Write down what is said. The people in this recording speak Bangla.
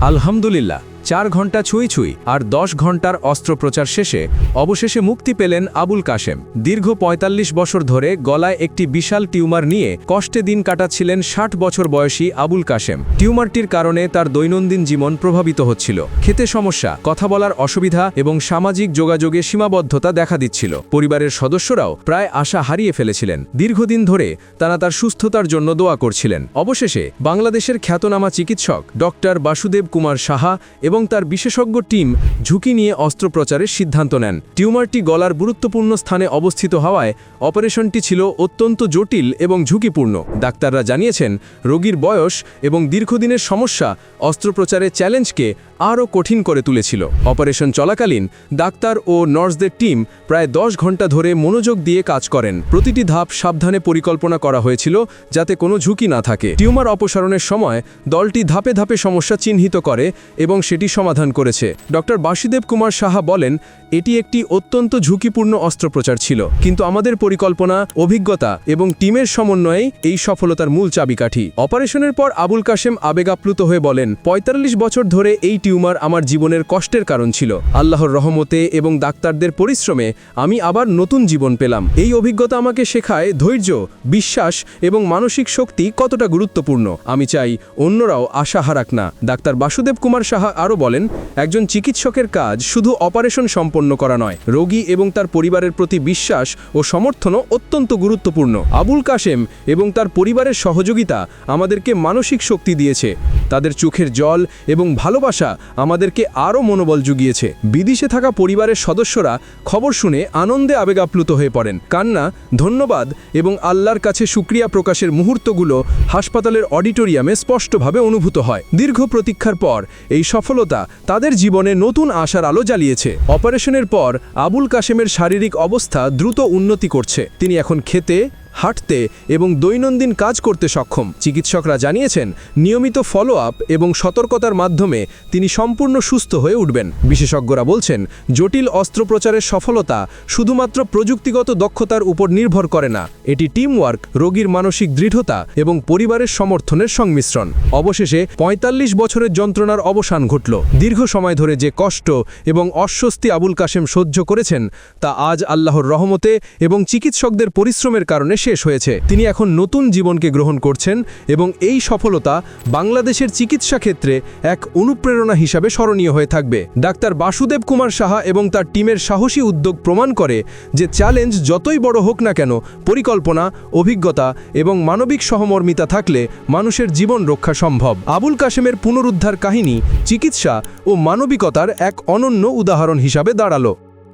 আলহামদুলিল্লাহ। চার ঘণ্টা ছুঁই ছুঁই আর দশ ঘণ্টার অস্ত্রোপচার শেষে অবশেষে মুক্তি পেলেন আবুল কাশেম। দীর্ঘ ৪৫ বছর ধরে গলায় একটি বিশাল টিউমার নিয়ে কষ্টে দিন কাটাচ্ছিলেন ষাট বছর বয়সী আবুল কাশেম। টিউমারটির কারণে তার দৈনন্দিন জীবন প্রভাবিত হচ্ছিল। খেতে সমস্যা, কথা বলার অসুবিধা এবং সামাজিক যোগাযোগে সীমাবদ্ধতা দেখা দিচ্ছিল। পরিবারের সদস্যরাও প্রায় আশা হারিয়ে ফেলেছিলেন। দীর্ঘদিন ধরে তারা তার সুস্থতার জন্য দোয়া করছিলেন। অবশেষে বাংলাদেশের খ্যাতনামা চিকিৎসক ডক্টর বাসুদেব কুমার সাহা এবং তার বিশেষজ্ঞ টিম ঝুঁকি নিয়ে অস্ত্রোপচারের সিদ্ধান্ত নেন। টিউমারটি গলার গুরুত্বপূর্ণ স্থানে অবস্থিত হওয়ায় অপারেশনটি ছিল অত্যন্ত জটিল এবং ঝুঁকিপূর্ণ। ডাক্তাররা জানিয়েছেন, রোগীর বয়স এবং দীর্ঘদিনের সমস্যা অস্ত্রোপচারের চ্যালেঞ্জকে আরও কঠিন করে তুলেছিল। অপারেশন চলাকালীন ডাক্তার ও নার্সদের টিম প্রায় দশ ঘণ্টা ধরে মনোযোগ দিয়ে কাজ করেন। প্রতিটি ধাপ সাবধানে পরিকল্পনা করা হয়েছিল যাতে কোনো ঝুঁকি না থাকে। টিউমার অপসারণের সময় দলটি ধাপে ধাপে সমস্যা চিহ্নিত করে এবং সেটি সমাধান করেছে। ডক্টর বাসুদেব কুমার সাহা বলেন, এটি একটি অত্যন্ত ঝুঁকিপূর্ণ অস্ত্রোপচার ছিল, কিন্তু আমাদের পরিকল্পনা, অভিজ্ঞতা এবং টিমের সমন্বয়ে এই সফলতার মূল চাবিকাঠি। অপারেশনের পর আবুল কাশেম আবেগাপ্লুত হয়ে বলেন ৪৫ বছর ধরে এই টিউমার আমার জীবনের কষ্টের কারণ ছিল। আল্লাহর রহমতে এবং ডাক্তারদের পরিশ্রমে আমি আবার নতুন জীবন পেলাম। এই অভিজ্ঞতা আমাকে শেখায় ধৈর্য, বিশ্বাস এবং মানসিক শক্তি কতটা গুরুত্বপূর্ণ। আমি চাই অন্যরাও আশা হারাক না। ডাক্তার বাসুদেব কুমার সাহা আরও বলেন, একজন চিকিৎসকের কাজ শুধু অপারেশন সম্পন্ন করা নয়, রোগী এবং তার পরিবারের প্রতি বিশ্বাস ও সমর্থনও অত্যন্ত গুরুত্বপূর্ণ। আবুল কাশেম এবং তার পরিবারের সহযোগিতা আমাদেরকে মানসিক শক্তি দিয়েছে। তাদের চোখের জল এবং ভালোবাসা আমাদেরকে আরও মনোবল জুগিয়েছে। বিদেশে থাকা পরিবারের সদস্যরা খবর শুনে আনন্দে আবেগাপ্লুত হয়ে পড়েন। কান্না, ধন্যবাদ এবং আল্লাহর কাছে সুক্রিয়া প্রকাশের মুহূর্তগুলো হাসপাতালের অডিটোরিয়ামে স্পষ্টভাবে অনুভূত হয়। দীর্ঘ প্রতীক্ষার পর এই সফলতা তাদের জীবনে নতুন আশার আলো জ্বালিয়েছে। অপারেশনের পর আবুল কাশেমের শারীরিক অবস্থা দ্রুত উন্নতি করছে। তিনি এখন খেতে হাঁটতে এবং দৈনন্দিন কাজ করতে সক্ষম। চিকিৎসকরা জানিয়েছেন, নিয়মিত ফলো আপ এবং সতর্কতার মাধ্যমে তিনি সম্পূর্ণ সুস্থ হয়ে উঠবেন। বিশেষজ্ঞরা বলছেন, জটিল অস্ত্রোপচারের সফলতা শুধুমাত্র প্রযুক্তিগত দক্ষতার উপর নির্ভর করে না, এটি টিমওয়ার্ক রোগীর মানসিক দৃঢ়তা এবং পরিবারের সমর্থনের সংমিশ্রণ। অবশেষে ৪৫ বছরের যন্ত্রণার অবসান ঘটল। দীর্ঘ সময় ধরে যে কষ্ট এবং অস্বস্তি আবুল কাশেম সহ্য করেছেন, তা আজ আল্লাহর রহমতে এবং চিকিৎসকদের পরিশ্রমের কারণে শেষ হয়েছে। তিনি এখন নতুন জীবনকে গ্রহণ করছেন এবং এই সফলতা বাংলাদেশের চিকিৎসা ক্ষেত্রে এক অনুপ্রেরণা হিসাবে স্মরণীয় হয়ে থাকবে। ডাক্তার বাসুদেব কুমার সাহা এবং তার টিমের সাহসী উদ্যোগ প্রমাণ করে যে চ্যালেঞ্জ যতই বড় হোক না কেন, পরিকল্পনা, অভিজ্ঞতা এবং মানবিক সহমর্মিতা থাকলে মানুষের জীবন রক্ষা সম্ভব। আবুল কাশেমের পুনরুদ্ধার কাহিনী চিকিৎসা ও মানবিকতার এক অনন্য উদাহরণ হিসাবে দাঁড়াল।